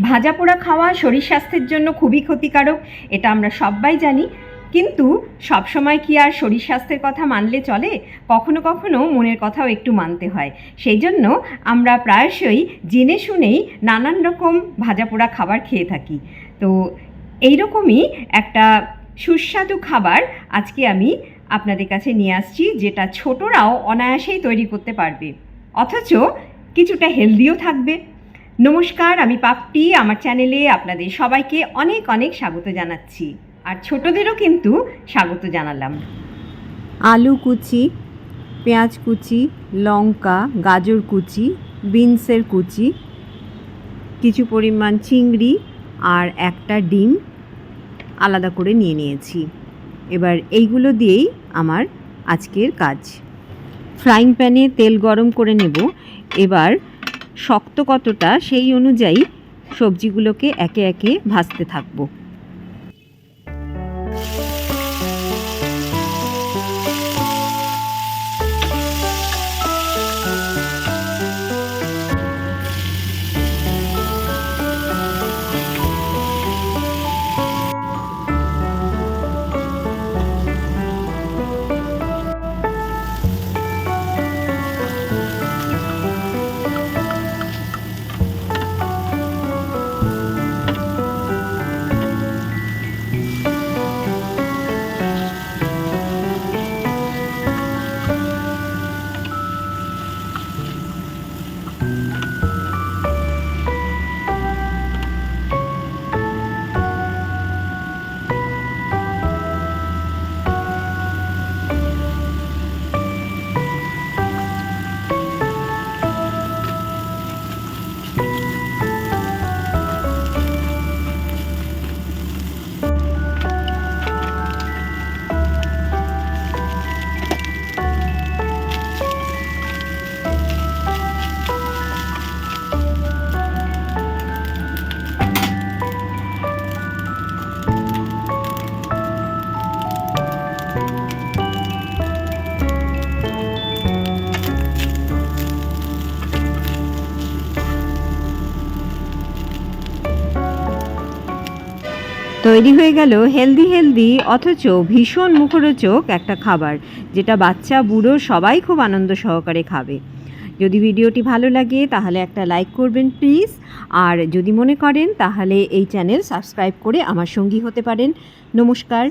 ভাজা পোড়া খাওয়া শরীর স্বাস্থ্যের জন্য খুবই ক্ষতিকারক, এটা আমরা সবাই জানি। কিন্তু সবসময় কি আর শরীর স্বাস্থ্যের কথা মানলে চলে? কখনো কখনো মনের কথাও একটু মানতে হয়। সেই জন্য আমরা প্রায়শই জেনে শুনেই নানান রকম ভাজা পোড়া খাবার খেয়ে থাকি। তো এইরকমই একটা সুস্বাদু খাবার আজকে আমি আপনাদের কাছে নিয়ে আসছি, যেটা ছোটরাও অনায়াসেই তৈরি করতে পারবে। অথচ কিছুটা হেলদিও থাকবে। নমস্কার, আমি পাপটি আমার চ্যানেলে আপনাদের সবাইকে অনেক অনেক স্বাগত জানাচ্ছি। আর ছোটদেরও কিন্তু স্বাগত জানালাম। আলু কুচি, পেঁয়াজ কুচি, লঙ্কা, গাজর কুচি, বিনসের কুচি, কিছু পরিমাণ চিংড়ি আর একটা ডিম আলাদা করে নিয়ে নিয়েছি। এবার এইগুলো দিয়েই আমার আজকের কাজ। ফ্রাইং প্যানে তেল গরম করে নেব। এবার শক্ত কতটা সেই অনুযায়ী সবজিগুলোকে একে একে ভাজতে থাকব। তৈরি হয়ে গেল হেলদি হেলদি, অথচ ভীষণ মুখরোচক একটা খাবার, যেটা বাচ্চা, বুড়ো সবাই খুব আনন্দ সহকারে খাবে। যদি ভিডিওটি ভালো লাগে, তাহলে একটা লাইক করবেন প্লিজ। আর যদি মনে করেন, তাহলে এই চ্যানেল সাবস্ক্রাইব করে আমার সঙ্গী হতে পারেন। নমস্কার।